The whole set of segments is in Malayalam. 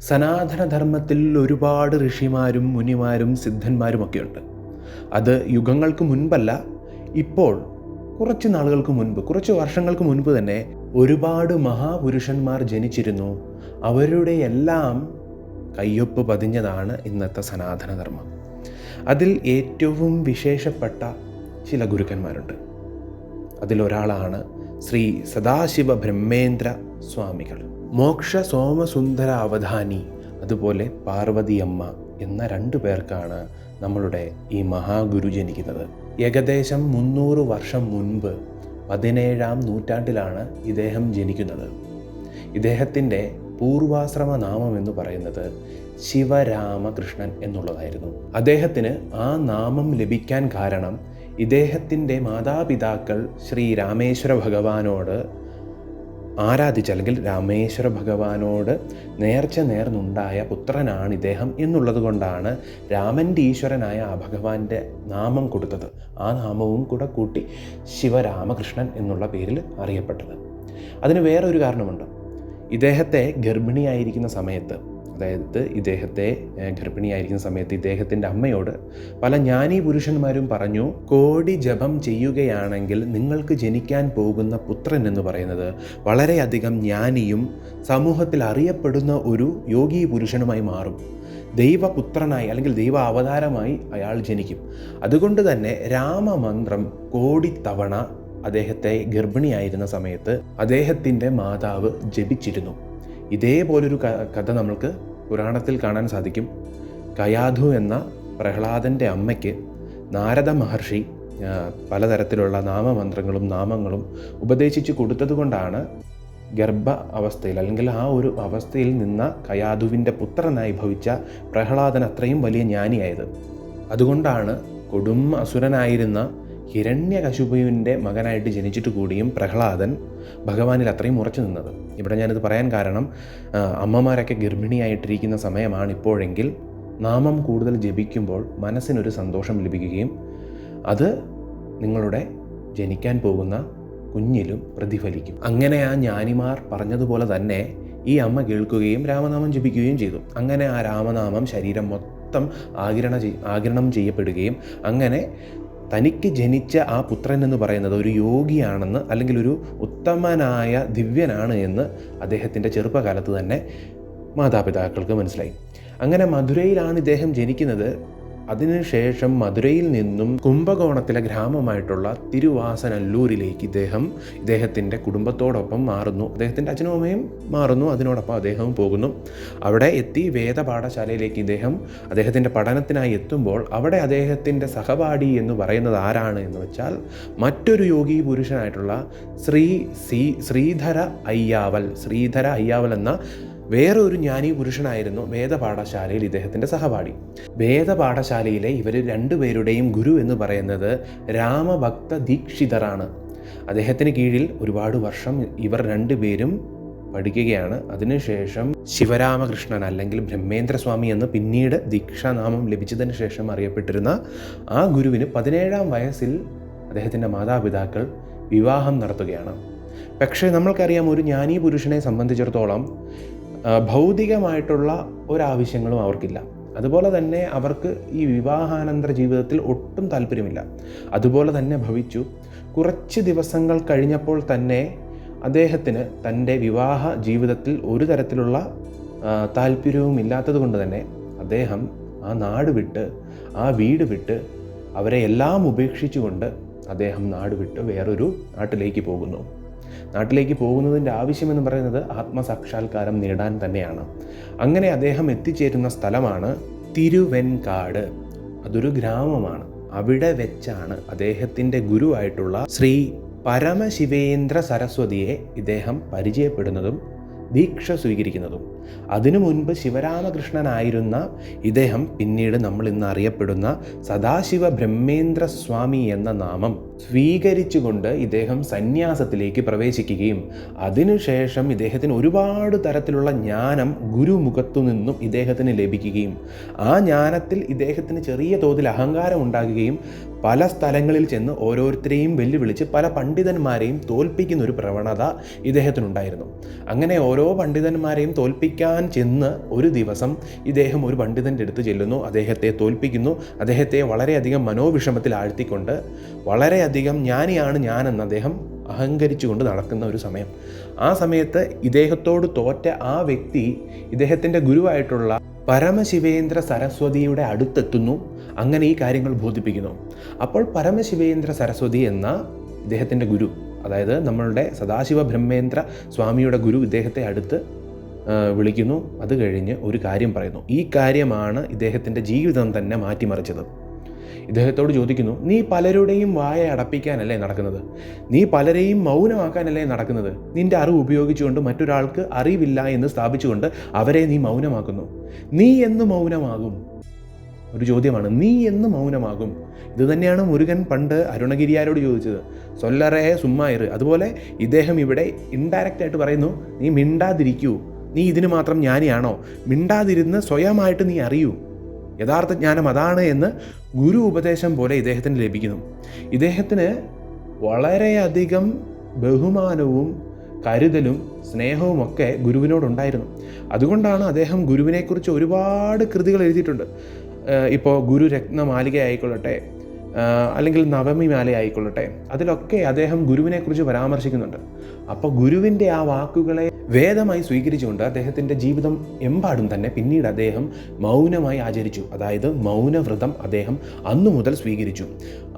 സനാതനധർമ്മത്തിൽ ഒരുപാട് ഋഷിമാരും മുനിമാരും സിദ്ധന്മാരുമൊക്കെയുണ്ട്. അത് യുഗങ്ങൾക്ക് മുൻപല്ല ഇപ്പോൾ കുറച്ച് നാളുകൾക്ക് മുൻപ് കുറച്ച് വർഷങ്ങൾക്ക് മുൻപ് തന്നെ ഒരുപാട് മഹാപുരുഷന്മാർ ജനിച്ചിരുന്നു. അവരുടെ എല്ലാം കയ്യൊപ്പ് പതിഞ്ഞതാണ് ഇന്നത്തെ സനാതനധർമ്മം. അതിൽ ഏറ്റവും വിശേഷപ്പെട്ട ചില ഗുരുക്കന്മാരുണ്ട്. അതിലൊരാളാണ് ശ്രീ സദാശിവ ബ്രഹ്മേന്ദ്ര സ്വാമികൾ. മോക്ഷ സോമസുന്ദര അവധാനി അതുപോലെ പാർവതിയമ്മ എന്ന രണ്ടു പേർക്കാണ് നമ്മളുടെ ഈ മഹാഗുരു ജനിക്കുന്നത്. ഏകദേശം മുന്നൂറ് വർഷം മുൻപ് പതിനേഴാം നൂറ്റാണ്ടിലാണ് ഇദ്ദേഹം ജനിക്കുന്നത്. ഇദ്ദേഹത്തിന്റെ പൂർവാശ്രമ നാമം എന്ന് പറയുന്നത് ശിവരാമകൃഷ്ണൻ എന്നുള്ളതായിരുന്നു. അദ്ദേഹത്തിന് ആ നാമം ലഭിക്കാൻ കാരണം ഇദ്ദേഹത്തിന്റെ മാതാപിതാക്കൾ ശ്രീ രാമേശ്വര ഭഗവാനോട് ആരാധിച്ച അല്ലെങ്കിൽ രാമേശ്വര ഭഗവാനോട് നേർച്ച നേർന്നുണ്ടായ പുത്രനാണ് ഇദ്ദേഹം എന്നുള്ളത് കൊണ്ടാണ് രാമന്റെ ഈശ്വരനായ ആ ഭഗവാന്റെ നാമം കൊടുത്തത്. ആ നാമവും കൂടെ കൂട്ടി ശിവരാമകൃഷ്ണൻ എന്നുള്ള പേരിൽ അറിയപ്പെട്ടത്. അതിന് വേറൊരു കാരണമുണ്ട്. ഇദ്ദേഹത്തെ ഗർഭിണിയായിരിക്കുന്ന സമയത്ത് അതായത് ഇദ്ദേഹത്തെ ഗർഭിണിയായിരിക്കുന്ന സമയത്ത് ഇദ്ദേഹത്തിന്റെ അമ്മയോട് പല ജ്ഞാനീ പുരുഷന്മാരും പറഞ്ഞു കോടി ജപം ചെയ്യുകയാണെങ്കിൽ നിങ്ങൾക്ക് ജനിക്കാൻ പോകുന്ന പുത്രൻ എന്ന് പറയുന്നത് വളരെയധികം ജ്ഞാനിയും സമൂഹത്തിൽ അറിയപ്പെടുന്ന ഒരു യോഗി പുരുഷനുമായി മാറും. ദൈവപുത്രനായി അല്ലെങ്കിൽ ദൈവ അവതാരമായി അയാൾ ജനിക്കും. അതുകൊണ്ട് തന്നെ രാമമന്ത്രം കോടിത്തവണ അദ്ദേഹത്തെ ഗർഭിണിയായിരുന്ന സമയത്ത് അദ്ദേഹത്തിന്റെ മാതാവ് ജപിച്ചിരുന്നു. ഇതേപോലൊരു കഥ നമ്മൾക്ക് പുരാണത്തിൽ കാണാൻ സാധിക്കും. കയാധു എന്ന പ്രഹ്ലാദന്റെ അമ്മയ്ക്ക് നാരദ മഹർഷി പലതരത്തിലുള്ള നാമമന്ത്രങ്ങളും നാമങ്ങളും ഉപദേശിച്ചു കൊടുത്തതുകൊണ്ടാണ് ഗർഭ അവസ്ഥയിൽ അല്ലെങ്കിൽ ആ ഒരു അവസ്ഥയിൽ നിന്ന കയാധുവിന്റെ പുത്രനായി ഭവിച്ച പ്രഹ്ലാദൻ അത്രയും വലിയ ജ്ഞാനിയായത്. അതുകൊണ്ടാണ് കൊടും അസുരനായിരുന്ന ഹിരണ്യകശുപുവിന്റെ മകനായിട്ട് ജനിച്ചിട്ട് കൂടിയും പ്രഹ്ലാദൻ ഭഗവാനിൽ അത്രയും ഉറച്ചു നിന്നത്. ഇവിടെ ഞാനിത് പറയാൻ കാരണം അമ്മമാരൊക്കെ ഗർഭിണിയായിട്ടിരിക്കുന്ന സമയമാണ് ഇപ്പോഴെങ്കിൽ നാമം കൂടുതൽ ജപിക്കുമ്പോൾ മനസ്സിനൊരു സന്തോഷം ലഭിക്കുകയും അത് നിങ്ങളുടെ ജനിക്കാൻ പോകുന്ന കുഞ്ഞിലും പ്രതിഫലിക്കും. അങ്ങനെ ആ ജ്ഞാനിമാർ പറഞ്ഞതുപോലെ തന്നെ ഈ അമ്മ കേൾക്കുകയും രാമനാമം ജപിക്കുകയും ചെയ്തു. അങ്ങനെ ആ രാമനാമം ശരീരം മൊത്തം ആകിരണ ആകിരണം ചെയ്യപ്പെടുകയും അങ്ങനെ തനിക്ക് ജനിച്ച ആ പുത്രൻ എന്ന് പറയുന്നത് ഒരു യോഗിയാണെന്ന് അല്ലെങ്കിൽ ഒരു ഉത്തമനായ ദിവ്യനാണ് എന്ന് അദ്ദേഹത്തിന്റെ ചെറുപ്പകാലത്ത് തന്നെ മാതാപിതാക്കൾക്ക് മനസ്സിലായി. അങ്ങനെ മധുരയിലാണ് ഇദ്ദേഹം ജനിക്കുന്നത്. അതിനുശേഷം മധുരയിൽ നിന്നും കുംഭകോണത്തിലെ ഗ്രാമമായിട്ടുള്ള തിരുവാസനല്ലൂരിലേക്ക് ഇദ്ദേഹം ഇദ്ദേഹത്തിന്റെ കുടുംബത്തോടൊപ്പം മാറുന്നു. അദ്ദേഹത്തിന്റെ അച്ഛനും അമ്മയും മാറുന്നു അതിനോടൊപ്പം അദ്ദേഹവും പോകുന്നു. അവിടെ എത്തി വേദപാഠശാലയിലേക്ക് ഇദ്ദേഹം അദ്ദേഹത്തിന്റെ പഠനത്തിനായി എത്തുമ്പോൾ അവിടെ അദ്ദേഹത്തിന്റെ സഹപാഠി എന്ന് പറയുന്നത് ആരാണ് എന്ന് വെച്ചാൽ മറ്റൊരു യോഗി പുരുഷനായിട്ടുള്ള ശ്രീ സി ശ്രീധര അയ്യാവൽ ശ്രീധര അയ്യാവൽ എന്ന വേറെ ഒരു ജ്ഞാനി പുരുഷനായിരുന്നു വേദപാഠശാലയിൽ ഇദ്ദേഹത്തിന്റെ സഹപാഠി. വേദപാഠശാലയിലെ ഇവർ രണ്ടുപേരുടെയും ഗുരു എന്ന് പറയുന്നത് രാമഭക്ത ദീക്ഷിതറാണ്. അദ്ദേഹത്തിന് കീഴിൽ ഒരുപാട് വർഷം ഇവർ രണ്ടുപേരും പഠിക്കുകയാണ്. അതിനുശേഷം ശിവരാമകൃഷ്ണൻ അല്ലെങ്കിൽ ബ്രഹ്മേന്ദ്രസ്വാമി എന്ന് പിന്നീട് ദീക്ഷാനാമം ലഭിച്ചതിന് ശേഷം അറിയപ്പെട്ടിരുന്ന ആ ഗുരുവിന് പതിനേഴാം വയസ്സിൽ അദ്ദേഹത്തിന്റെ മാതാപിതാക്കൾ വിവാഹം നടത്തുകയാണ്. പക്ഷേ നമ്മൾക്കറിയാം ഒരു ജ്ഞാനീ പുരുഷനെ സംബന്ധിച്ചിടത്തോളം ഭൗതികമായിട്ടുള്ള ഒരാവശ്യങ്ങളും അവർക്കില്ല. അതുപോലെ തന്നെ അവർക്ക് ഈ വിവാഹാനന്തര ജീവിതത്തിൽ ഒട്ടും താല്പര്യമില്ല. അതുപോലെ തന്നെ ഭവിച്ചു. കുറച്ച് ദിവസങ്ങൾ കഴിഞ്ഞപ്പോൾ തന്നെ അദ്ദേഹത്തിന് തന്റെ വിവാഹ ജീവിതത്തിൽ ഒരു തരത്തിലുള്ള താല്പര്യവും ഇല്ലാത്തത് കൊണ്ട് തന്നെ അദ്ദേഹം ആ നാട് വിട്ട് ആ വീട് വിട്ട് അവരെ എല്ലാം ഉപേക്ഷിച്ചുകൊണ്ട് അദ്ദേഹം നാട് വിട്ട് വേറൊരു നാട്ടിലേക്ക് പോകുന്നു. നാട്ടിലേക്ക് പോകുന്നതിന്റെ ആവശ്യമെന്ന് പറയുന്നത് ആത്മസാക്ഷാത്കാരം നേടാൻ തന്നെയാണ്. അങ്ങനെ അദ്ദേഹം എത്തിച്ചേരുന്ന സ്ഥലമാണ് തിരുവെൻകാട്. അതൊരു ഗ്രാമമാണ്. അവിടെ വെച്ചാണ് അദ്ദേഹത്തിന്റെ ഗുരുവായിട്ടുള്ള ശ്രീ പരമശിവേന്ദ്ര സരസ്വതിയെ ഇദ്ദേഹം പരിചയപ്പെടുന്നതും ദീക്ഷ സ്വീകരിക്കുന്നതും. അതിനു മുൻപ് ശിവരാമകൃഷ്ണനായിരുന്ന ഇദ്ദേഹം പിന്നീട് നമ്മൾ ഇന്ന് അറിയപ്പെടുന്ന സദാശിവ ബ്രഹ്മേന്ദ്ര സ്വാമി എന്ന നാമം സ്വീകരിച്ചുകൊണ്ട് ഇദ്ദേഹം സന്യാസത്തിലേക്ക് പ്രവേശിക്കുകയും അതിനുശേഷം ഇദ്ദേഹത്തിന് ഒരുപാട് തരത്തിലുള്ള ജ്ഞാനം ഗുരുമുഖത്തു നിന്നും ഇദ്ദേഹത്തിന് ലഭിക്കുകയും ആ ജ്ഞാനത്തിൽ ഇദ്ദേഹത്തിന് ചെറിയ തോതിൽ അഹങ്കാരം ഉണ്ടാകുകയും പല സ്ഥലങ്ങളിൽ ചെന്ന് ഓരോരുത്തരെയും വെല്ലുവിളിച്ച് പല പണ്ഡിതന്മാരെയും തോൽപ്പിക്കുന്ന ഒരു പ്രവണത ഇദ്ദേഹത്തിനുണ്ടായിരുന്നു. അങ്ങനെ ഓരോ പണ്ഡിതന്മാരെയും തോൽപ്പിക്കാൻ തോൽപ്പിക്കാൻ ചെന്ന് ഒരു ദിവസം ഇദ്ദേഹം ഒരു പണ്ഡിതന്റെ അടുത്ത് ചെല്ലുന്നു. അദ്ദേഹത്തെ തോൽപ്പിക്കുന്നു. അദ്ദേഹത്തെ വളരെയധികം മനോവിഷമത്തിൽ ആഴ്ത്തിക്കൊണ്ട് വളരെയധികം ജ്ഞാനിയാണ് ഞാനെന്ന് അദ്ദേഹം അഹങ്കരിച്ചുകൊണ്ട് നടക്കുന്ന ഒരു സമയം. ആ സമയത്ത് ഇദ്ദേഹത്തോട് തോറ്റ ആ വ്യക്തി ഇദ്ദേഹത്തിന്റെ ഗുരുവായിട്ടുള്ള പരമശിവേന്ദ്ര സരസ്വതിയുടെ അടുത്തെത്തുന്നു. അങ്ങനെ ഈ കാര്യങ്ങൾ ബോധിപ്പിക്കുന്നു. അപ്പോൾ പരമശിവേന്ദ്ര സരസ്വതി എന്ന ഇദ്ദേഹത്തിന്റെ ഗുരു അതായത് നമ്മളുടെ സദാശിവ ബ്രഹ്മേന്ദ്ര സ്വാമിയുടെ ഗുരു ഇദ്ദേഹത്തെ അടുത്ത് വിളിക്കുന്നു. അത് കഴിഞ്ഞ് ഒരു കാര്യം പറയുന്നു. ഈ കാര്യമാണ് ഇദ്ദേഹത്തിന്റെ ജീവിതം തന്നെ മാറ്റിമറിച്ചത്. ഇദ്ദേഹത്തോട് ചോദിക്കുന്നു നീ പലരുടെയും വായ അടപ്പിക്കാനല്ലേ നടക്കുന്നത്? നീ പലരെയും മൗനമാക്കാനല്ലേ നടക്കുന്നത്? നിന്റെ അറിവ് ഉപയോഗിച്ചുകൊണ്ട് മറ്റൊരാൾക്ക് അറിവില്ല എന്ന് സ്ഥാപിച്ചുകൊണ്ട് അവരെ നീ മൗനമാക്കുന്നു. നീ എന്ന് മൗനമാകും? ഒരു ചോദ്യമാണ്. നീ എന്ന് മൗനമാകും? ഇത് തന്നെയാണ് മുരുകൻ പണ്ട് അരുണഗിരിയാരോട് ചോദിച്ചത്. സൊല്ലറേ സുമ്മായിറ് അതുപോലെ ഇദ്ദേഹം ഇവിടെ ഇൻഡയറക്റ്റായിട്ട് പറയുന്നു നീ മിണ്ടാതിരിക്കൂ. നീ ഇതിന് മാത്രം ജ്ഞാനിയാണോ? മിണ്ടാതിരുന്ന് സ്വയമായിട്ട് നീ അറിയൂ. യഥാർത്ഥ ജ്ഞാനം അതാണ് എന്ന് ഗുരു ഉപദേശം പോലെ ഇദ്ദേഹത്തിന് ലഭിക്കുന്നു. ഇദ്ദേഹത്തിന് വളരെയധികം ബഹുമാനവും കരുതലും സ്നേഹവുമൊക്കെ ഗുരുവിനോടുണ്ടായിരുന്നു. അതുകൊണ്ടാണ് അദ്ദേഹം ഗുരുവിനെക്കുറിച്ച് ഒരുപാട് കൃതികൾ എഴുതിയിട്ടുണ്ട്. ഇപ്പോൾ ഗുരു രത്നമാലിക ആയിക്കൊള്ളട്ടെ അല്ലെങ്കിൽ നവമി മാല ആയിക്കൊള്ളട്ടെ. അതിലൊക്കെ അദ്ദേഹം ഗുരുവിനെക്കുറിച്ച് പരാമർശിക്കുന്നുണ്ട്. അപ്പോൾ ഗുരുവിന്റെ ആ വാക്കുകളെ വേദമായി സ്വീകരിച്ചുകൊണ്ട് അദ്ദേഹത്തിന്റെ ജീവിതം എമ്പാടും തന്നെ പിന്നീട് അദ്ദേഹം മൗനമായി ആചരിച്ചു. അതായത് മൗനവ്രതം അദ്ദേഹം അന്നു മുതൽ സ്വീകരിച്ചു.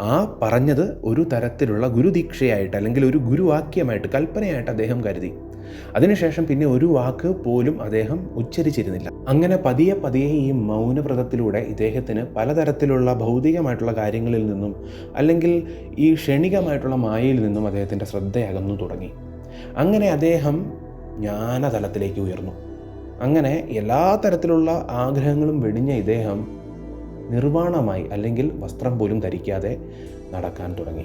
ആ പറഞ്ഞത് ഒരു തരത്തിലുള്ള ഗുരുദീക്ഷയായിട്ട് അല്ലെങ്കിൽ ഒരു ഗുരുവാക്യമായിട്ട് കൽപ്പനയായിട്ട് അദ്ദേഹം കരുതി. അതിനുശേഷം പിന്നെ ഒരു വാക്ക് പോലും അദ്ദേഹം ഉച്ചരിച്ചിരുന്നില്ല. അങ്ങനെ പതിയെ പതിയെ ഈ മൗനവ്രതത്തിലൂടെ ഇദ്ദേഹത്തിന് പലതരത്തിലുള്ള ഭൗതികമായിട്ടുള്ള കാര്യങ്ങളിൽ നിന്നും അല്ലെങ്കിൽ ഈ ക്ഷണികമായിട്ടുള്ള മായയിൽ നിന്നും അദ്ദേഹത്തിന്റെ ശ്രദ്ധയകന്നു തുടങ്ങി. അങ്ങനെ അദ്ദേഹം ജ്ഞാനതലത്തിലേക്ക് ഉയർന്നു. അങ്ങനെ എല്ലാ തരത്തിലുള്ള ആഗ്രഹങ്ങളും വെടിഞ്ഞ ഇദ്ദേഹം നിർവാണമായി അല്ലെങ്കിൽ വസ്ത്രം പോലും ധരിക്കാതെ നടക്കാൻ തുടങ്ങി.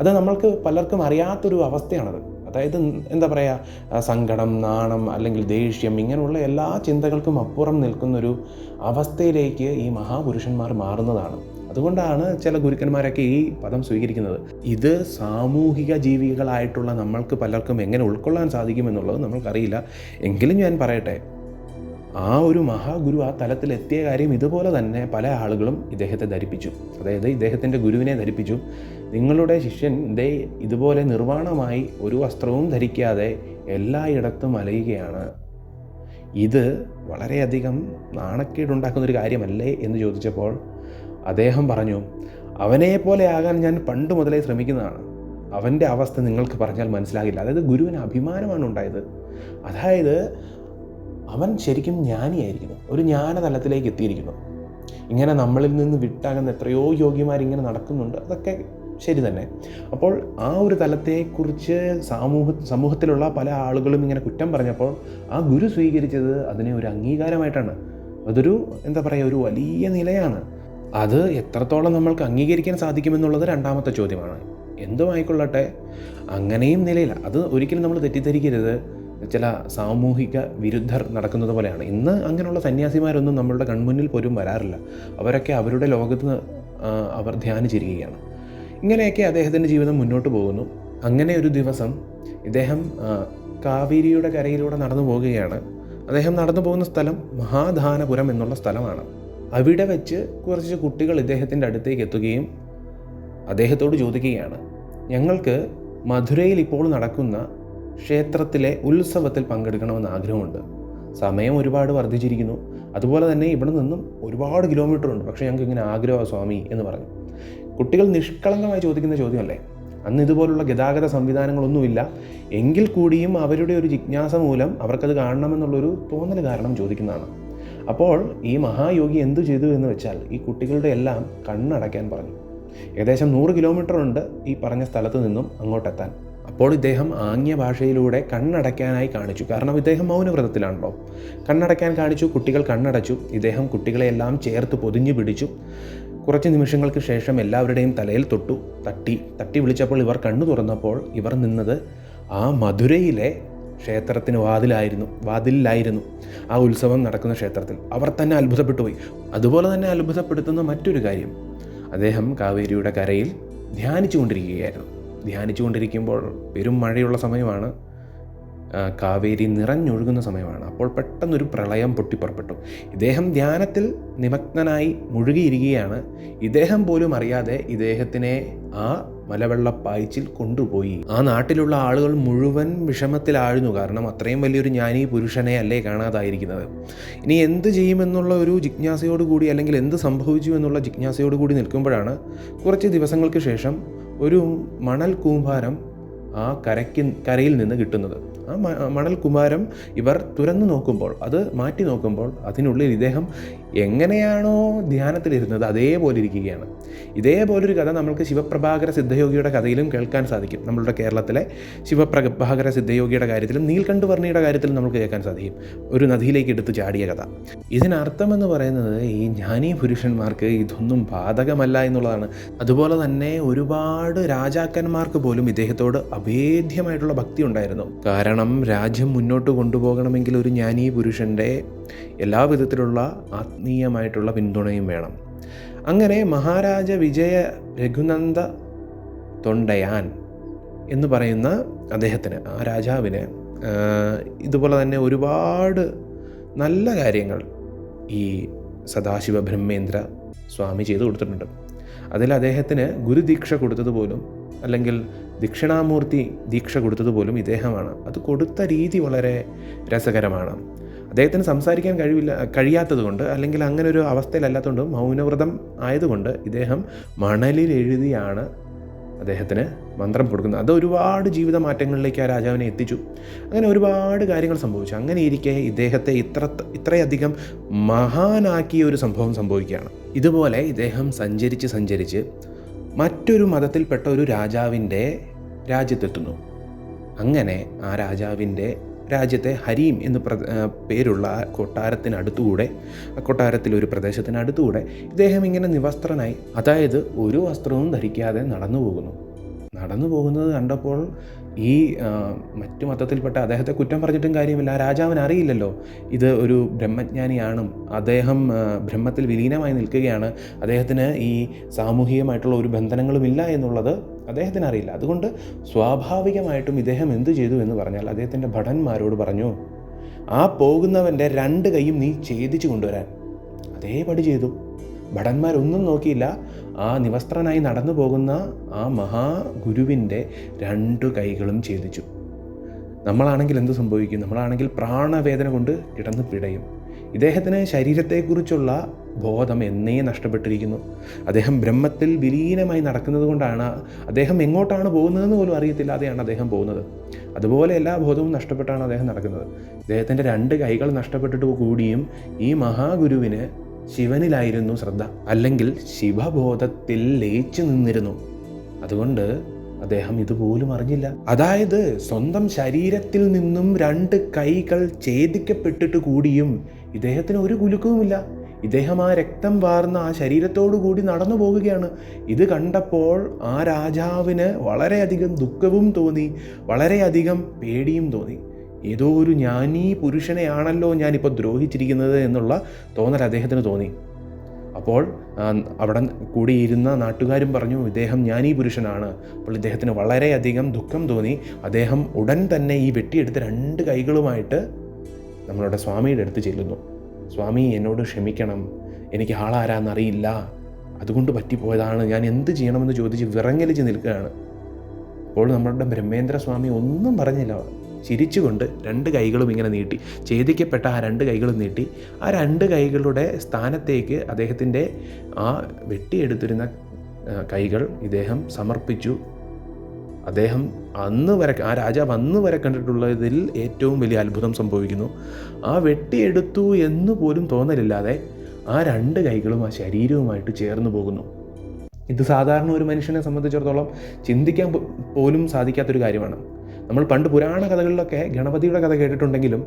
അത് നമ്മൾക്ക് പലർക്കും അറിയാത്തൊരു അവസ്ഥയാണത്. അതായത് എന്താ പറയുക സങ്കടം നാണം അല്ലെങ്കിൽ ദേഷ്യം ഇങ്ങനെയുള്ള എല്ലാ ചിന്തകൾക്കും അപ്പുറം നിൽക്കുന്നൊരു അവസ്ഥയിലേക്ക് ഈ മഹാപുരുഷന്മാർ മാറുന്നതാണ്. അതുകൊണ്ടാണ് ചില ഗുരുക്കന്മാരൊക്കെ ഈ പദം സ്വീകരിക്കുന്നത്. ഇത് സാമൂഹിക ജീവികളായിട്ടുള്ള നമ്മൾക്ക് പലർക്കും എങ്ങനെ ഉൾക്കൊള്ളാൻ സാധിക്കുമെന്നുള്ളത് നമ്മൾക്കറിയില്ല. എങ്കിലും ഞാൻ പറയട്ടെ ആ ഒരു മഹാഗുരു ആ തലത്തിൽ എത്തിയ കാര്യം ഇതുപോലെ തന്നെ പല ആളുകളും ഇദ്ദേഹത്തെ ധരിപ്പിച്ചു. അതായത് ഇദ്ദേഹത്തിന്റെ ഗുരുവിനെ ധരിപ്പിച്ചു. നിങ്ങളുടെ ശിഷ്യൻ ദേ ഇതുപോലെ നിർവാണമായി ഒരു വസ്ത്രവും ധരിക്കാതെ എല്ലായിടത്തും അലയുകയാണ്. ഇത് വളരെയധികം നാണക്കേടുണ്ടാക്കുന്ന ഒരു കാര്യമല്ലേ എന്ന് ചോദിച്ചപ്പോൾ അദ്ദേഹം പറഞ്ഞു അവനെപ്പോലെ പോലെ ആകാൻ ഞാൻ പണ്ട് മുതലേ ശ്രമിക്കുന്നതാണ്. അവന്റെ അവസ്ഥ നിങ്ങൾക്ക് പറഞ്ഞാൽ മനസ്സിലാകില്ല. അതായത് ഗുരുവിന് അഭിമാനമാണ് ഉണ്ടായത്. അതായത് അവൻ ശരിക്കും ജ്ഞാനിയായിരിക്കുന്നു. ഒരു ജ്ഞാനതലത്തിലേക്ക് എത്തിയിരിക്കുന്നു. ഇങ്ങനെ നമ്മളിൽ നിന്ന് വിട്ടാകുന്ന എത്രയോ യോഗ്യമാരിങ്ങനെ നടക്കുന്നുണ്ട്. അതൊക്കെ ശരി തന്നെ. അപ്പോൾ ആ ഒരു തലത്തെക്കുറിച്ച് സമൂഹ സമൂഹത്തിലുള്ള പല ആളുകളും ഇങ്ങനെ കുറ്റം പറഞ്ഞപ്പോൾ ആ ഗുരു സ്വീകരിച്ചത് അതിനെ ഒരു അംഗീകാരമായിട്ടാണ്. അതൊരു എന്താ പറയുക ഒരു വലിയ നിലയാണ്. അത് എത്രത്തോളം നമ്മൾക്ക് അംഗീകരിക്കാൻ സാധിക്കുമെന്നുള്ളത് രണ്ടാമത്തെ ചോദ്യമാണ്. എന്തുമായിക്കൊള്ളട്ടെ? അങ്ങനെയും നിലയില്ല. അത് ഒരിക്കലും നമ്മൾ തെറ്റിദ്ധരിക്കരുത്. ചില സാമൂഹിക വിരുദ്ധർ നടക്കുന്നത് പോലെയാണ്. ഇന്ന് അങ്ങനെയുള്ള സന്യാസിമാരൊന്നും നമ്മളുടെ കൺമുന്നിൽ പോലും വരാറില്ല. അവരൊക്കെ അവരുടെ ലോകത്ത് അവർ ധ്യാനിച്ചിരിക്കുകയാണ്. ഇങ്ങനെയൊക്കെ അദ്ദേഹത്തിന്റെ ജീവിതം മുന്നോട്ട് പോകുന്നു. അങ്ങനെ ഒരു ദിവസം ഇദ്ദേഹം കാവേരിയുടെ കരയിലൂടെ നടന്നു പോവുകയാണ്. അദ്ദേഹം നടന്നു പോകുന്ന സ്ഥലം മഹാധാനപുരം എന്നുള്ള സ്ഥലമാണ്. അവിടെ വെച്ച് കുറച്ച് കുട്ടികൾ ഇദ്ദേഹത്തിന്റെ അടുത്തേക്ക് എത്തുകയും അദ്ദേഹത്തോട് ചോദിക്കുകയാണ്. ഞങ്ങൾക്ക് മധുരയിൽ ഇപ്പോൾ നടക്കുന്ന ക്ഷേത്രത്തിലെ ഉത്സവത്തിൽ പങ്കെടുക്കണമെന്ന് ആഗ്രഹമുണ്ട്. സമയം ഒരുപാട് വർദ്ധിച്ചിരിക്കുന്നു. അതുപോലെ തന്നെ ഇവിടെ നിന്നും ഒരുപാട് കിലോമീറ്റർ ഉണ്ട്. പക്ഷേ ഞങ്ങൾക്ക് ഇങ്ങനെ ആഗ്രഹമാണ് സ്വാമി എന്ന് പറഞ്ഞു. കുട്ടികൾ നിഷ്കളങ്കമായി ചോദിക്കുന്ന ചോദ്യമല്ലേ? അന്ന് ഇതുപോലുള്ള ഗതാഗത സംവിധാനങ്ങളൊന്നുമില്ല. എങ്കിൽ കൂടിയും അവരുടെ ഒരു ജിജ്ഞാസ മൂലം അവർക്കത് കാണണമെന്നുള്ളൊരു തോന്നൽ കാരണം ചോദിക്കുന്നതാണ്. അപ്പോൾ ഈ മഹായോഗി എന്തു ചെയ്തു എന്ന് വെച്ചാൽ ഈ കുട്ടികളുടെ എല്ലാം കണ്ണടയ്ക്കാൻ പറഞ്ഞു. ഏകദേശം നൂറ് കിലോമീറ്റർ ഉണ്ട് ഈ പറഞ്ഞ സ്ഥലത്ത് നിന്നും അങ്ങോട്ടെത്താൻ. അപ്പോൾ ഇദ്ദേഹം ആംഗ്യ ഭാഷയിലൂടെ കണ്ണടയ്ക്കാനായി കാണിച്ചു. കാരണം ഇദ്ദേഹം മൗനവ്രതത്തിലാണല്ലോ. കണ്ണടയ്ക്കാൻ കാണിച്ചു കുട്ടികൾ കണ്ണടച്ചു. ഇദ്ദേഹം കുട്ടികളെ എല്ലാം ചേർത്ത് പൊതിഞ്ഞു പിടിച്ചു. കുറച്ച് നിമിഷങ്ങൾക്ക് ശേഷം എല്ലാവരുടെയും തലയിൽ തൊട്ടു തട്ടി തട്ടി വിളിച്ചപ്പോൾ ഇവർ കണ്ണു തുറന്നപ്പോൾ ഇവർ നിന്നത് ആ മധുരയിലെ ക്ഷേത്രത്തിന് വാതിലായിരുന്നു വാതിലിലായിരുന്നു ആ ഉത്സവം നടക്കുന്ന ക്ഷേത്രത്തിൽ. അവർ തന്നെ അത്ഭുതപ്പെട്ടു പോയി. അതുപോലെ തന്നെ അത്ഭുതപ്പെടുത്തുന്ന മറ്റൊരു കാര്യം. അദ്ദേഹം കാവേരിയുടെ കരയിൽ ധ്യാനിച്ചു കൊണ്ടിരിക്കുകയായിരുന്നു വെറും മഴയുള്ള സമയമാണ്. കാവേരി നിറഞ്ഞൊഴുകുന്ന സമയമാണ്. അപ്പോൾ പെട്ടെന്നൊരു പ്രളയം പൊട്ടിപ്പുറപ്പെട്ടു. ഇദ്ദേഹം ധ്യാനത്തിൽ നിമഗ്നനായി മുഴുകിയിരിക്കുകയാണ്. ഇദ്ദേഹം പോലും അറിയാതെ ഇദ്ദേഹത്തിനെ ആ മലവെള്ളപ്പായ്ച്ചിൽ കൊണ്ടുപോയി. ആ നാട്ടിലുള്ള ആളുകൾ മുഴുവൻ വിഷമത്തിലാഴ്ന്നു. കാരണം അത്രയും വലിയൊരു ജ്ഞാനി പുരുഷനെ അല്ലേ കാണാതായിരിക്കുന്നത്? ഇനി എന്ത് ചെയ്യുമെന്നുള്ള ഒരു ജിജ്ഞാസയോടുകൂടി അല്ലെങ്കിൽ എന്ത് സംഭവിച്ചു എന്നുള്ള ജിജ്ഞാസയോടുകൂടി നിൽക്കുമ്പോഴാണ് കുറച്ച് ദിവസങ്ങൾക്ക് ശേഷം ഒരു മണൽ കൂമ്പാരം ആ കരയ്ക്ക് കരയിൽ നിന്ന് കിട്ടുന്നത്. മണൽ കുമാരം ഇവർ തുറന്നു നോക്കുമ്പോൾ അത് മാറ്റി നോക്കുമ്പോൾ അതിനുള്ളിൽ ഇദ്ദേഹം എങ്ങനെയാണോ ധ്യാനത്തിലിരുന്നത് അതേപോലെ ഇരിക്കുകയാണ്. ഇതേപോലൊരു കഥ നമ്മൾക്ക് ശിവപ്രഭാകര സിദ്ധയോഗിയുടെ കഥയിലും കേൾക്കാൻ സാധിക്കും. നമ്മളുടെ കേരളത്തിലെ ശിവപ്രഭാകര സിദ്ധയോഗിയുടെ കാര്യത്തിലും നീൽകണ്ഠവർണിയുടെ കാര്യത്തിലും നമുക്ക് കേൾക്കാൻ സാധിക്കും. ഒരു നദിയിലേക്ക് എടുത്ത് ചാടിയ കഥ. ഇതിനർത്ഥമെന്ന് പറയുന്നത് ഈ ജ്ഞാനീ പുരുഷന്മാർക്ക് ഇതൊന്നും ബാധകമല്ല എന്നുള്ളതാണ്. അതുപോലെ തന്നെ ഒരുപാട് രാജാക്കന്മാർക്ക് പോലും ഇദ്ദേഹത്തോട് അഭേദ്യമായിട്ടുള്ള ഭക്തി ഉണ്ടായിരുന്നു. കാരണം രാജ്യം മുന്നോട്ട് കൊണ്ടുപോകണമെങ്കിൽ ഒരു ജ്ഞാനീ പുരുഷന്റെ എല്ലാ വിധത്തിലുള്ള ആത്മീയമായിട്ടുള്ള പിന്തുണയും വേണം. അങ്ങനെ മഹാരാജ വിജയ രഘുനന്ദ തൊണ്ടയാൻ എന്ന് പറയുന്ന അദ്ദേഹത്തിന് ആ രാജാവിന് ഇതുപോലെ തന്നെ ഒരുപാട് നല്ല കാര്യങ്ങൾ ഈ സദാശിവ ബ്രഹ്മേന്ദ്ര സ്വാമി ചെയ്തു കൊടുത്തിട്ടുണ്ട്. അതിൽ അദ്ദേഹത്തിന് ഗുരുദീക്ഷ കൊടുത്തത് പോലും അല്ലെങ്കിൽ ദക്ഷിണാമൂർത്തി ദീക്ഷ കൊടുത്തതുപോലും ഇദ്ദേഹമാണ്. അത് കൊടുത്ത രീതി വളരെ രസകരമാണ്. അദ്ദേഹത്തിന് സംസാരിക്കാൻ കഴിവില്ല കഴിയാത്തതുകൊണ്ട് അല്ലെങ്കിൽ അങ്ങനെ ഒരു അവസ്ഥയിലല്ലാത്തതുകൊണ്ട് മൗനവ്രതം ആയതുകൊണ്ട് ഇദ്ദേഹം മണലിൽ എഴുതിയാണ് അദ്ദേഹത്തിന് മന്ത്രം കൊടുക്കുന്നത്. അത് ഒരുപാട് ജീവിത മാറ്റങ്ങളിലേക്ക് ആ രാജാവിനെ എത്തിച്ചു. അങ്ങനെ ഒരുപാട് കാര്യങ്ങൾ സംഭവിച്ചു. അങ്ങനെ ഇരിക്കെ ഇദ്ദേഹത്തെ ഇത്ര ഇത്രയധികം മഹാനാക്കിയ ഒരു സംഭവം സംഭവിക്കുകയാണ്. ഇതുപോലെ ഇദ്ദേഹം സഞ്ചരിച്ച് സഞ്ചരിച്ച് മറ്റൊരു മതത്തിൽപ്പെട്ട ഒരു രാജാവിന്റെ രാജ്യത്തെത്തുന്നു. അങ്ങനെ ആ രാജാവിന്റെ രാജ്യത്തെ ഹരീം എന്ന് പ്ര പേരുള്ള ആ കൊട്ടാരത്തിനടുത്തുകൂടെ ആ കൊട്ടാരത്തിലൊരു പ്രദേശത്തിനടുത്തുകൂടെ ഇദ്ദേഹം ഇങ്ങനെ നിവസ്ത്രനായി അതായത് ഒരു വസ്ത്രവും ധരിക്കാതെ നടന്നു പോകുന്നു. നടന്നു പോകുന്നത് കണ്ടപ്പോൾ ഈ മറ്റു മതത്തിൽപ്പെട്ട അദ്ദേഹത്തെ കുറ്റം പറഞ്ഞിട്ടും കാര്യമില്ല. ആ രാജാവിന് അറിയില്ലല്ലോ. ഇത് ഒരു ബ്രഹ്മജ്ഞാനിയാണ്. അദ്ദേഹം ബ്രഹ്മത്തിൽ വിലീനമായി നിൽക്കുകയാണ്. അദ്ദേഹത്തിന് ഈ സാമൂഹികമായിട്ടുള്ള ഒരു ബന്ധനങ്ങളുമില്ല എന്നുള്ളത് അദ്ദേഹത്തിന് അറിയില്ല. അതുകൊണ്ട് സ്വാഭാവികമായിട്ടും ഇദ്ദേഹം എന്തു ചെയ്തു എന്ന് പറഞ്ഞാൽ അദ്ദേഹത്തിന്റെ ഭടന്മാരോട് പറഞ്ഞു ആ പോകുന്നവന്റെ രണ്ട് കൈയും നീ ഛേദിച്ചു കൊണ്ടുവരാൻ. അതേപടി ചെയ്തു. ഭടന്മാരൊന്നും നോക്കിയില്ല. ആ നിവസ്ത്രനായി നടന്നു പോകുന്ന ആ മഹാഗുരുവിന്റെ രണ്ടു കൈകളും ഛേദിച്ചു. നമ്മളാണെങ്കിൽ എന്ത് സംഭവിക്കും? നമ്മളാണെങ്കിൽ പ്രാണവേദന കൊണ്ട് കിടന്ന് പിടയും. ഇദ്ദേഹത്തിന് ശരീരത്തെക്കുറിച്ചുള്ള ബോധം എന്നേ നഷ്ടപ്പെട്ടിരിക്കുന്നു. അദ്ദേഹം ബ്രഹ്മത്തിൽ വിലീനമായി നടക്കുന്നത് കൊണ്ടാണ് അദ്ദേഹം എങ്ങോട്ടാണ് പോകുന്നതെന്ന് പോലും അറിയത്തില്ലാതെയാണ് അദ്ദേഹം പോകുന്നത്. അതുപോലെ എല്ലാ ബോധവും നഷ്ടപ്പെട്ടാണ് അദ്ദേഹം നടക്കുന്നത്. അദ്ദേഹത്തിന്റെ രണ്ട് കൈകൾ നഷ്ടപ്പെട്ടിട്ട് കൂടിയും ഈ മഹാഗുരുവിന് ശിവനിലായിരുന്നു ശ്രദ്ധ. അല്ലെങ്കിൽ ശിവബോധത്തിൽ ലയിച്ചു നിന്നിരുന്നു. അതുകൊണ്ട് അദ്ദേഹം ഇതുപോലും അറിഞ്ഞില്ല. അതായത് സ്വന്തം ശരീരത്തിൽ നിന്നും രണ്ട് കൈകൾ ഛേദിക്കപ്പെട്ടിട്ട് കൂടിയും ഇദ്ദേഹത്തിന് ഒരു കുലുക്കവുമില്ല. ഇദ്ദേഹം ആ രക്തം വാർന്ന ആ ശരീരത്തോടു കൂടി നടന്നു പോകുകയാണ് ഇത് കണ്ടപ്പോൾ ആ രാജാവിന് വളരെയധികം ദുഃഖവും തോന്നി. വളരെയധികം പേടിയും തോന്നി. ഏതോ ഒരു ജ്ഞാനീ പുരുഷനെയാണല്ലോ ഞാനിപ്പോൾ ദ്രോഹിച്ചിരിക്കുന്നത് എന്നുള്ള തോന്നൽ അദ്ദേഹത്തിന് തോന്നി. അപ്പോൾ അവിടെ കൂടിയിരുന്ന നാട്ടുകാരും പറഞ്ഞു ഇദ്ദേഹം ജ്ഞാനീ പുരുഷനാണ്. അപ്പോൾ ഇദ്ദേഹത്തിന് വളരെയധികം ദുഃഖം തോന്നി. അദ്ദേഹം ഉടൻ തന്നെ ഈ വെട്ടിയെടുത്ത് രണ്ട് കൈകളുമായിട്ട് നമ്മളുടെ സ്വാമിയുടെ അടുത്ത് ചെല്ലുന്നു. സ്വാമി എന്നോട് ക്ഷമിക്കണം. എനിക്ക് ആളാരാന്നറിയില്ല. അതുകൊണ്ട് പറ്റിപ്പോയതാണ്. ഞാൻ എന്ത് ചെയ്യണമെന്ന് ചോദിച്ച് വിറങ്ങലിച്ച് നിൽക്കുകയാണ്. അപ്പോൾ നമ്മളുടെ ബ്രഹ്മേന്ദ്ര സ്വാമി ഒന്നും പറഞ്ഞില്ല. ചിരിച്ചുകൊണ്ട് രണ്ട് കൈകളും ഇങ്ങനെ നീട്ടി ഛേദിക്കപ്പെട്ട ആ രണ്ട് കൈകളും നീട്ടി ആ രണ്ട് കൈകളുടെ സ്ഥാനത്തേക്ക് അദ്ദേഹത്തിന്റെ ആ വെട്ടിയെടുത്തിരുന്ന കൈകൾ ഇദ്ദേഹം സമർപ്പിച്ചു. അദ്ദേഹം അന്ന് വരെ ആ രാജാവ് അന്ന് വരെ കണ്ടിട്ടുള്ളതിൽ ഏറ്റവും വലിയ അത്ഭുതം സംഭവിക്കുന്നു. ആ വെട്ടിയെടുത്തു എന്ന് പോലും തോന്നലില്ലാതെ ആ രണ്ട് കൈകളും ആ ശരീരവുമായിട്ട് ചേർന്ന് പോകുന്നു. ഇത് സാധാരണ ഒരു മനുഷ്യനെ സംബന്ധിച്ചിടത്തോളം ചിന്തിക്കാൻ പോലും സാധിക്കാത്തൊരു കാര്യമാണ്. നമ്മൾ പണ്ട് പുരാണ കഥകളിലൊക്കെ ഗണപതിയുടെ കഥ കേട്ടിട്ടുണ്ടെങ്കിലും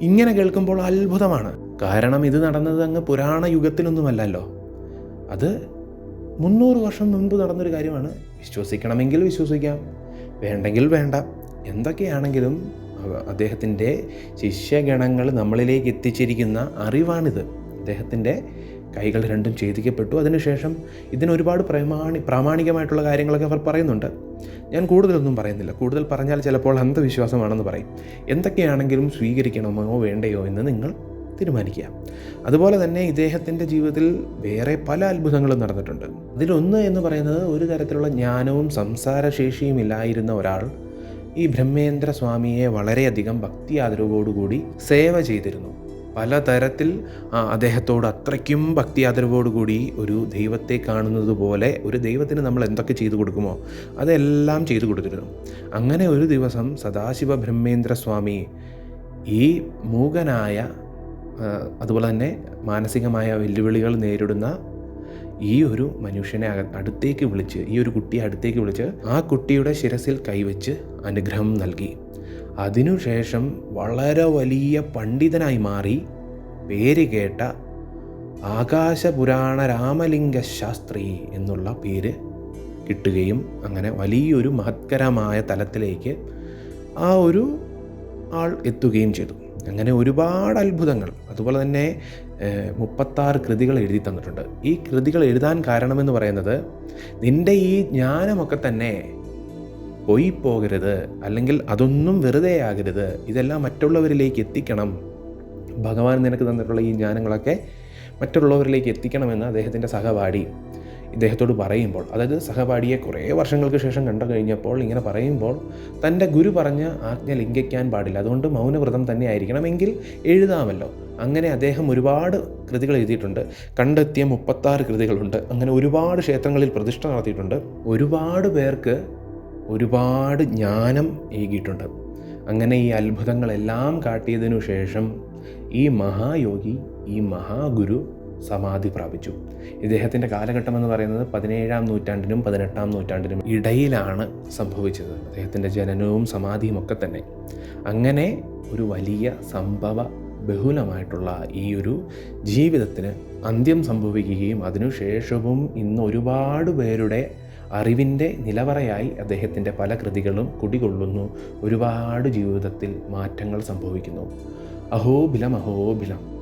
ഇങ്ങനെ കേൾക്കുമ്പോൾ അത്ഭുതമാണ്. കാരണം ഇത് നടന്നത് അങ്ങ് പുരാണ യുഗത്തിലൊന്നുമല്ലല്ലോ. അത് മുന്നൂറ് വർഷം മുൻപ് നടന്നൊരു കാര്യമാണ്. വിശ്വസിക്കണമെങ്കിൽ വിശ്വസിക്കാം വേണ്ടെങ്കിൽ വേണ്ട. എന്തൊക്കെയാണെങ്കിലും അദ്ദേഹത്തിന്റെ ശിഷ്യഗണങ്ങൾ നമ്മളിലേക്ക് എത്തിച്ചിരിക്കുന്ന അറിവാണിത്. അദ്ദേഹത്തിന്റെ കൈകൾ രണ്ടും ഛേദിക്കപ്പെട്ടു. അതിനുശേഷം ഇതിനൊരുപാട് പ്രമാണി പ്രാമാണികമായിട്ടുള്ള കാര്യങ്ങളൊക്കെ അവർ പറയുന്നുണ്ട്. ഞാൻ കൂടുതലൊന്നും പറയുന്നില്ല. കൂടുതൽ പറഞ്ഞാൽ ചിലപ്പോൾ അന്ധവിശ്വാസമാണെന്ന് പറയും. എന്തൊക്കെയാണെങ്കിലും സ്വീകരിക്കണമോ വേണ്ടയോ എന്ന് നിങ്ങൾ തീരുമാനിക്കുക. അതുപോലെ തന്നെ ഇദ്ദേഹത്തിന്റെ ജീവിതത്തിൽ വേറെ പല അത്ഭുതങ്ങളും നടന്നിട്ടുണ്ട്. അതിലൊന്ന് എന്ന് പറയുന്നത് ഒരു തരത്തിലുള്ള ജ്ഞാനവും സംസാരശേഷിയും ഇല്ലായിരുന്ന ഒരാൾ ഈ ബ്രഹ്മേന്ദ്ര സ്വാമിയെ വളരെയധികം ഭക്തി ആദരവോടുകൂടി സേവ ചെയ്തിരുന്നു. പലതരത്തിൽ അദ്ദേഹത്തോട് അത്രയ്ക്കും ഭക്തി ആദരവോടുകൂടി ഒരു ദൈവത്തെ കാണുന്നത് പോലെ ഒരു ദൈവത്തിന് നമ്മൾ എന്തൊക്കെ ചെയ്തു കൊടുക്കുമോ അതെല്ലാം ചെയ്തു കൊടുത്തിരുന്നു. അങ്ങനെ ഒരു ദിവസം സദാശിവ ബ്രഹ്മേന്ദ്ര സ്വാമി ഈ മൂകനായ അതുപോലെ തന്നെ മാനസികമായ വെല്ലുവിളികൾ നേരിടുന്ന ഈ ഒരു മനുഷ്യനെ അടുത്തേക്ക് വിളിച്ച് ഈ ഒരു കുട്ടിയെ അടുത്തേക്ക് വിളിച്ച് ആ കുട്ടിയുടെ ശിരസിൽ കൈവച്ച് അനുഗ്രഹം നൽകി. അതിനുശേഷം വളരെ വലിയ പണ്ഡിതനായി മാറി പേര് കേട്ട ആകാശപുരാണ രാമലിംഗ ശാസ്ത്രി എന്നുള്ള പേര് കിട്ടുകയും അങ്ങനെ വലിയൊരു മഹത്കരമായ തലത്തിലേക്ക് ആ ഒരു ആൾ എത്തുകയും ചെയ്തു. അങ്ങനെ ഒരുപാട് അത്ഭുതങ്ങൾ. അതുപോലെ തന്നെ മുപ്പത്താറ് കൃതികൾ എഴുതി തന്നിട്ടുണ്ട്. ഈ കൃതികൾ എഴുതാൻ കാരണമെന്ന് പറയുന്നത് നിന്റെ ഈ ജ്ഞാനമൊക്കെ തന്നെ പോയി പോകരുത് അല്ലെങ്കിൽ അതൊന്നും വെറുതെ ആകരുത്. ഇതെല്ലാം മറ്റുള്ളവരിലേക്ക് എത്തിക്കണം. ഭഗവാൻ നിനക്ക് തന്നിട്ടുള്ള ഈ ജ്ഞാനങ്ങളൊക്കെ മറ്റുള്ളവരിലേക്ക് എത്തിക്കണമെന്ന് അദ്ദേഹത്തിന്റെ സഹപാഠി ഇദ്ദേഹത്തോട് പറയുമ്പോൾ അതായത് സഹപാഠിയെ കുറേ വർഷങ്ങൾക്ക് ശേഷം കണ്ടു കഴിഞ്ഞപ്പോൾ ഇങ്ങനെ പറയുമ്പോൾ തന്റെ ഗുരു പറഞ്ഞ ആജ്ഞ ലിംഗിക്കാൻ പാടില്ല. അതുകൊണ്ട് മൗനവ്രതം തന്നെ ആയിരിക്കണം എങ്കിൽ എഴുതാമല്ലോ. അങ്ങനെ അദ്ദേഹം ഒരുപാട് കൃതികൾ എഴുതിയിട്ടുണ്ട്. കണ്ടെത്തിയ മുപ്പത്താറ് കൃതികളുണ്ട്. അങ്ങനെ ഒരുപാട് ക്ഷേത്രങ്ങളിൽ പ്രതിഷ്ഠ നടത്തിയിട്ടുണ്ട്. ഒരുപാട് പേർക്ക് ഒരുപാട് ജ്ഞാനം ഏകിയിട്ടുണ്ട്. അങ്ങനെ ഈ അത്ഭുതങ്ങളെല്ലാം കാട്ടിയതിനു ശേഷം ഈ മഹായോഗി ഈ മഹാഗുരു സമാധി പ്രാപിച്ചു. ഇദ്ദേഹത്തിന്റെ കാലഘട്ടം എന്ന് പറയുന്നത് പതിനേഴാം നൂറ്റാണ്ടിനും പതിനെട്ടാം നൂറ്റാണ്ടിനും ഇടയിലാണ് സംഭവിച്ചത്. അദ്ദേഹത്തിന്റെ ജനനവും സമാധിയും ഒക്കെ തന്നെ. അങ്ങനെ ഒരു വലിയ സംഭവ ബഹുലമായിട്ടുള്ള ഈ ഒരു ജീവിതത്തിന് അന്ത്യം സംഭവിക്കുകയും അതിനുശേഷവും ഇന്ന് ഒരുപാട് പേരുടെ അറിവിന്റെ നിലവറയായി അദ്ദേഹത്തിന്റെ പല കൃതികളും കുടികൊള്ളുന്നു. ഒരുപാട് ജീവിതത്തിൽ മാറ്റങ്ങൾ സംഭവിക്കുന്നു. അഹോബിലം അഹോബിലം